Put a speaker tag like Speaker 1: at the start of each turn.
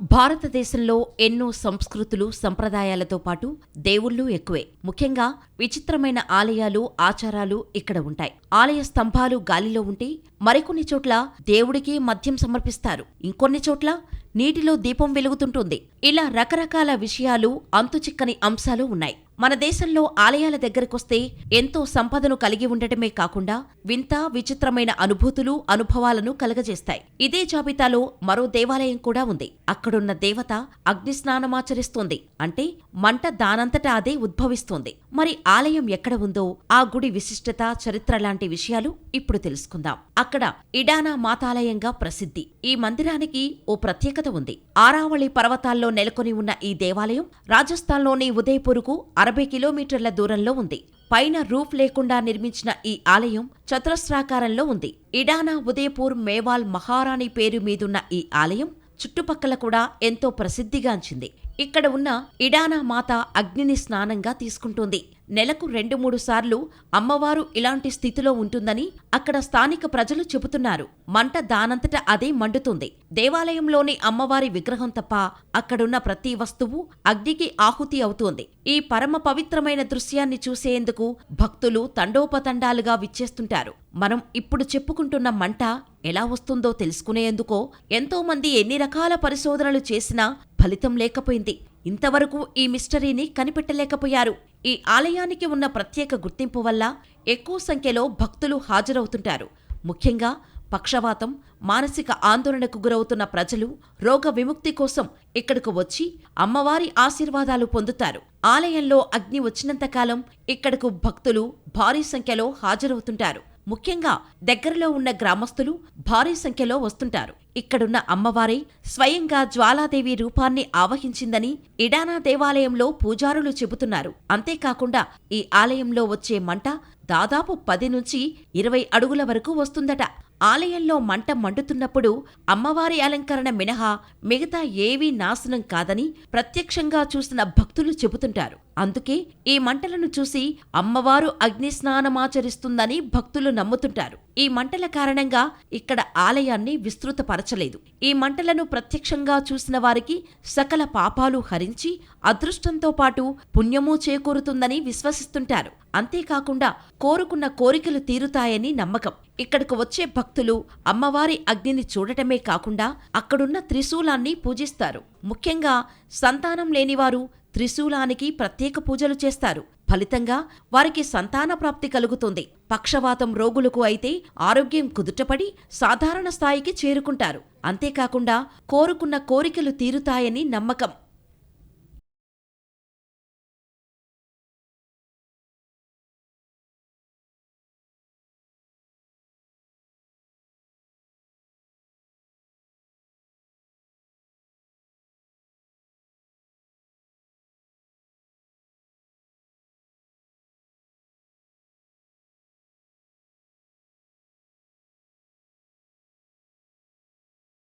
Speaker 1: భారతదేశంలో ఎన్నో సంస్కృతులు సంప్రదాయాలతో పాటు దేవుళ్ళు ఎక్కువే. ముఖ్యంగా విచిత్రమైన ఆలయాలు ఆచారాలు ఇక్కడ ఉంటాయి. ఆలయ స్తంభాలు గాలిలో ఉంటే మరికొన్ని చోట్ల దేవుడికి మద్యం సమర్పిస్తారు. ఇంకొన్ని చోట్ల నీటిలో దీపం వెలుగుతుంటుంది. ఇలా రకరకాల విషయాలు అంతుచిక్కని అంశాలు ఉన్నాయి. మన దేశంలో ఆలయాల దగ్గరకొస్తే ఎంతో సంపదను కలిగి ఉండటమే కాకుండా వింత విచిత్రమైన అనుభూతులు అనుభవాలను కలగజేస్తాయి. ఇదే జాబితాలో మరో దేవాలయం కూడా ఉంది. అక్కడున్న దేవత అగ్నిస్నానమాచరిస్తోంది అంటే మంట దానంతటా అదే ఉద్భవిస్తోంది. మరి ఆలయం ఎక్కడ ఉందో ఆ గుడి విశిష్టత చరిత్ర లాంటి విషయాలు ఇప్పుడు తెలుసుకుందాం. అక్కడ ఇడానా మాతాలయంగా ప్రసిద్ధి. ఈ మందిరానికి ఓ ప్రత్యేకత ఉంది. ఆరావళి పర్వతాల్లో నెలకొని ఉన్న ఈ దేవాలయం రాజస్థాన్లోని ఉదయపూర్కు అరవై కిలోమీటర్ల దూరంలో ఉంది. పైన రూఫ్ లేకుండా నిర్మించిన ఈ ఆలయం చతురస్రాకారంలో ఉంది. ఇడానా ఉదయపూర్ మేవాల్ మహారాణి పేరు మీదున్న ఈ ఆలయం చుట్టుపక్కల కూడా ఎంతో ప్రసిద్ధిగాంచింది. ఇక్కడ ఉన్న ఇడానా మాత అగ్నిని స్నానంగా తీసుకుంటుంది. నెలకు రెండు మూడు సార్లు అమ్మవారు ఇలాంటి స్థితిలో ఉంటుందని అక్కడ స్థానిక ప్రజలు చెబుతున్నారు. మంట దానంతట అదే మండుతుంది. దేవాలయంలోని అమ్మవారి విగ్రహం తప్ప అక్కడున్న ప్రతి వస్తువు అగ్నికి ఆహుతి అవుతోంది. ఈ పరమ పవిత్రమైన దృశ్యాన్ని చూసేందుకు భక్తులు తండోపతండాలుగా విచ్చేస్తుంటారు. మనం ఇప్పుడు చెప్పుకుంటున్న మంట ఎలా వస్తుందో తెలుసుకునేందుకో ఎంతోమంది ఎన్ని రకాల పరిశోధనలు చేసినా ఫలితం లేకపోయింది. ఇంతవరకు ఈ మిస్టరీని కనిపెట్టలేకపోయారు. ఈ ఆలయానికి ఉన్న ప్రత్యేక గుర్తింపు వల్ల ఎక్కువ సంఖ్యలో భక్తులు హాజరవుతుంటారు. ముఖ్యంగా పక్షవాతం మానసిక ఆందోళనకు గురవుతున్న ప్రజలు రోగ విముక్తి కోసం ఇక్కడకు వచ్చి అమ్మవారి ఆశీర్వాదాలు పొందుతారు. ఆలయంలో అగ్ని వచ్చినంతకాలం ఇక్కడకు భక్తులు భారీ సంఖ్యలో హాజరవుతుంటారు. ముఖ్యంగా దగ్గరలో ఉన్న గ్రామస్తులు భారీ సంఖ్యలో వస్తుంటారు. ఇక్కడున్న అమ్మవారే స్వయంగా జ్వాలాదేవి రూపాన్ని ఆవహించిందని ఇడానా దేవాలయంలో పూజారులు చెబుతున్నారు. అంతేకాకుండా ఈ ఆలయంలో వచ్చే మంట దాదాపు పది నుంచి ఇరవై అడుగుల వరకు వస్తుందట. ఆలయంలో మంట మండుతున్నప్పుడు అమ్మవారి అలంకరణ మినహా మిగతా ఏవీ నాశనం కాదని ప్రత్యక్షంగా చూసిన భక్తులు చెబుతుంటారు. అందుకే ఈ మంటలను చూసి అమ్మవారు అగ్నిస్నానమాచరిస్తుందని భక్తులు నమ్ముతుంటారు. ఈ మంటల కారణంగా ఇక్కడ ఆలయాన్ని విస్తృతపరచలేదు. ఈ మంటలను ప్రత్యక్షంగా చూసిన వారికి సకల పాపాలు హరించి అదృష్టంతో పాటు పుణ్యమూ చేకూరుతుందని విశ్వసిస్తుంటారు. అంతేకాకుండా కోరుకున్న కోరికలు తీరుతాయని నమ్మకం. ఇక్కడకు వచ్చే భక్తులు అమ్మవారి అగ్నిని చూడటమే కాకుండా అక్కడున్న త్రిశూలాన్ని పూజిస్తారు. ముఖ్యంగా సంతానం లేనివారు త్రిశూలానికి ప్రత్యేక పూజలు చేస్తారు. ఫలితంగా వారికి సంతాన ప్రాప్తి కలుగుతుంది. పక్షవాతం రోగులకు అయితే ఆరోగ్యం కుదుటపడి సాధారణ స్థాయికి చేరుకుంటారు. అంతేకాకుండా కోరుకున్న కోరికలు తీరుతాయని నమ్మకం.